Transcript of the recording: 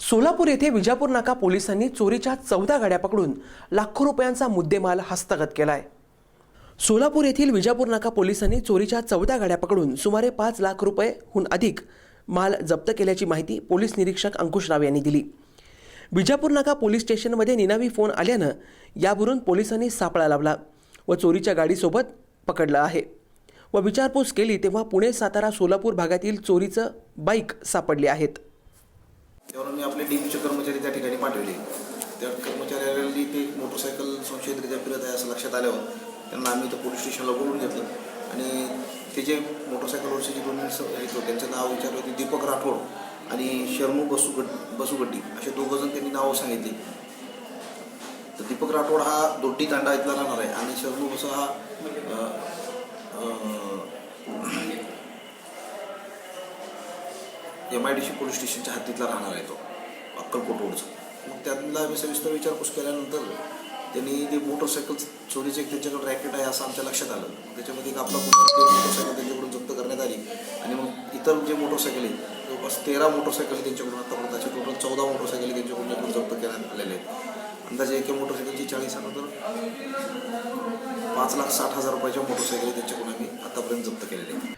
सोलापूर येथे विजापूर नाका पोलिसांनी चोरीच्या चौदा गाड्या पकडून लाखो रुपयांचा मुद्देमाल हस्तगत केलाय. सोलापूर येथील विजापूर नाका पोलिसांनी चोरीच्या चौदा गाड्या पकडून सुमारे पाच लाख रुपयेहून अधिक माल जप्त केल्याची माहिती पोलीस निरीक्षक अंकुश राव यांनी दिली. विजापूर नाका पोलीस स्टेशनमध्ये निनावी फोन आल्यानं यावरून पोलिसांनी सापळा लावला व चोरीच्या गाडीसोबत पकडलं आहे व विचारपूस केली तेव्हा पुणे सातारा सोलापूर भागातील चोरीचं बाईक सापडली आहेत. त्यावर मी आपले डीमचे कर्मचारी त्या ठिकाणी पाठवले. त्या कर्मचाऱ्यांनी ते मोटरसायकल संशयितरित्या फिरत आहे असं लक्षात आल्यावर त्यांना आम्ही इथं पोलीस स्टेशनला बोलून घेतलं. आणि ते जे मोटरसायकलवरचे जे दोन होते त्यांचं नाव विचारलं होते दीपक राठोड आणि शर्मू बसुगड बसुगड्डी असे दोघं जण त्यांनी नावं सांगितली. तर दीपक राठोड हा दोड्डी तांडा इथला राहणार आहे आणि शर्मू बसू हा M I D C police स्टेशनच्या हद्दीतला राहणार आहे तो. अक्कलकोट रोडचा मग त्यांना आम्ही सविस्तर विचारपूस केल्यानंतर त्यांनी ते मोटरसायकल चोरीचं एक त्यांच्याकडे रॅकेट आहे असं आमच्या लक्षात आलं. त्याच्यामध्ये एक आपला मोटरसायकल त्यांच्याकडून जप्त करण्यात आली. आणि मग इतर जे मोटरसायकल आहेत जवळपास तेरा मोटरसायकल त्यांच्याकडून आतापर्यंत असे टोटल चौदा मोटरसायकल त्यांच्याकडून जप्त करण्यात आलेले आहेत. अंदाजे एका मोटरसायकलची चाळीस तर पाच लाख साठ हजार रुपयाच्या मोटरसायकली त्यांच्याकडून आम्ही आतापर्यंत जप्त केलेले आहेत.